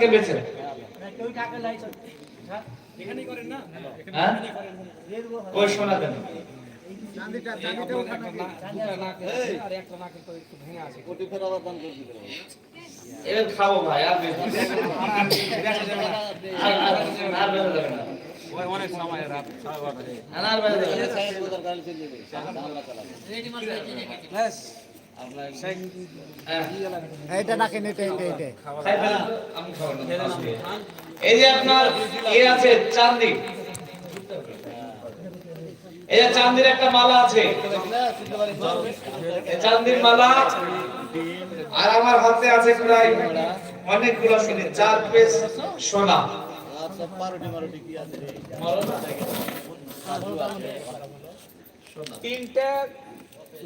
কে বেচেন হ্যাঁ? শোনা দেন। খাব ভাই আর। অনেক সময় রাত। আর চান্দির একটা মালা আছে। চান্দির মালা, আর আমার হাতে আছে প্রায় অনেকগুলো সোনে চার পিস সোনা। তিনটা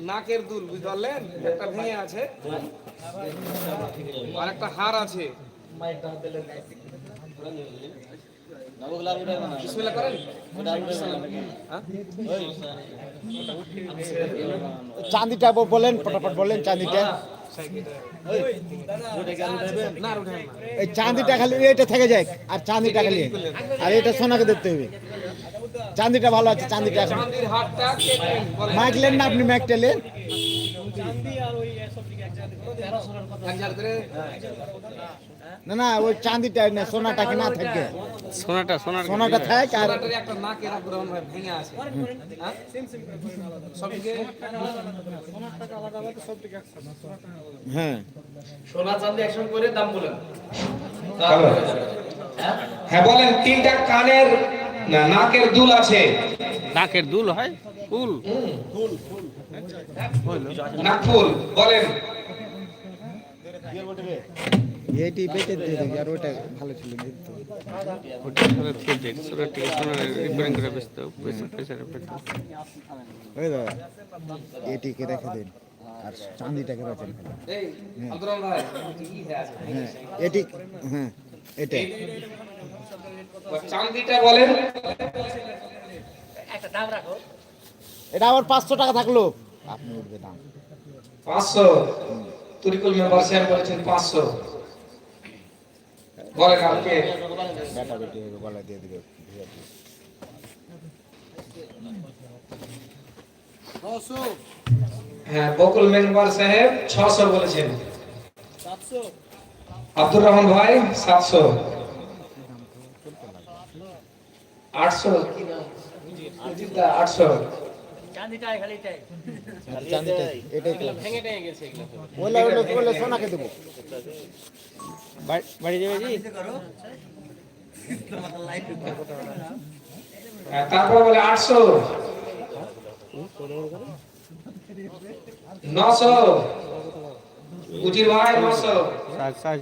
নাকের দুল, বুঝতে পারলেন? একটা ভেঙে আছে। আর একটা হার আছে। হ্যাঁ? চাঁদিটা বলেন, ফটাফট বলেন চাঁদিটা। এই চাঁদিটা খালি এটা থেকে যায় আর চাঁদিটা খালি। আর এটা সোনাকে দেখতে হবে। চাঁদিটা ভালো আছে চাঁদিটা মাইক লেন না আপনি ম্যাকটেলেন এক জাল করে না না ওই চাঁদিটা না সোনাটা কি না থাকে? সোনাটা সোনার সোনাটা থাক আর একটা নাকের ভেঙে আছে হ্যাঁ? হ্যাঁ। সোনা চান্দি একসঙ্গে করে দাম বলেন হ্যাঁ? হ্যাঁ বলেন তিনটা কানের না, নাকের দুল আছে? নাকের দুল হয়? ফুল। নাকফুল বলেন। এইটি বেটে দিয়ে দেবে আর ওইটা ভালো ছিল দেখতে। ওটা দেখ রিপেয়ারিং করে পয়সা পয়সা ওই দাদা এটিকে রেখে দিন আর চাঁদিটাকে কি আছে হ্যাঁ। এটি হ্যাঁ এটা। চান্দিটা বলেন। এটা আবার পাঁচশো টাকা থাকল। আপনি উঠবে দাম। পাঁচশো। তুরিকুল মেম্বার সাহেব বলেছেন পাঁচশো। দিয়ে দিবে হ্যাঁ বকুল মেম্বার সাহেব ছশো বলেছেন। আব্দুর রহমান ভাই সাতশো। আটশো? আটশো। চাঁদিটা এটাই তো ওলা ওলা ওলা সোনাকে দেবো। বাড়ি যাবে জি হ্যাঁ, তারপর বলে আটশো। নশো। উজির ভাই নশো। সাজ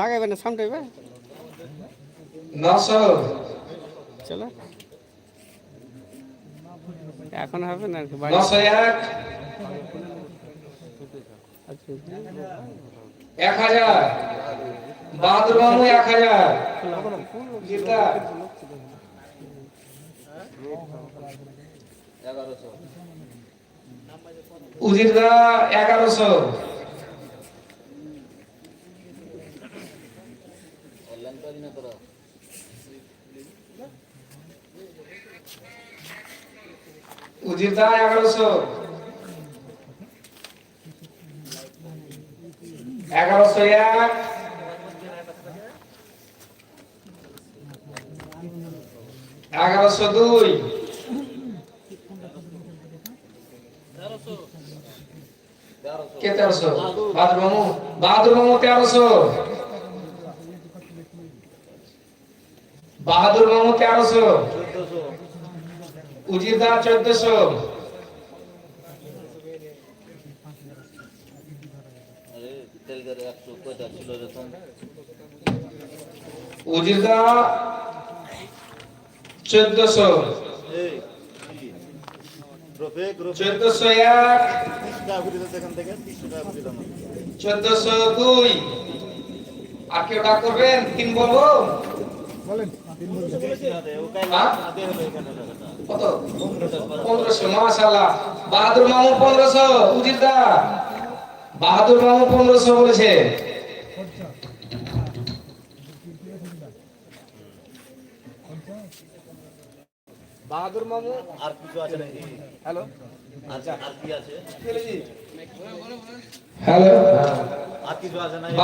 লাগাইবে না সামটাইবে নশো। চলো। এখন হবে না কি, বাড়ি এক হাজার। বাহাদুর বাবু এক হাজার। গীতা। এগারোশো। উজিরদা এগারোশো। এগারোশো এক। এগারোশো দুই। কে তেরোশো বাহাদুর মামু তেরোশো। বাহাদুর মামু তেরোশো। উজিরদা চোদ্দশো। উজিরদা চোদ্দশো। চোদ্দশো এক। চোদ্দশো দুই। আর কেউ ডাক করবেন? তিন বলব? বলেন হ্যাঁ? কত? বাহাদুর মামু পনেরোশো উজির দা বাহাদুর মামু পনেরোশো বলেছে। বাহাদুর মামু আর কিছু আছে নাকি? হ্যালো? আচ্ছা আর কি আছে? হ্যালো? আর কিছু আছে নাকি?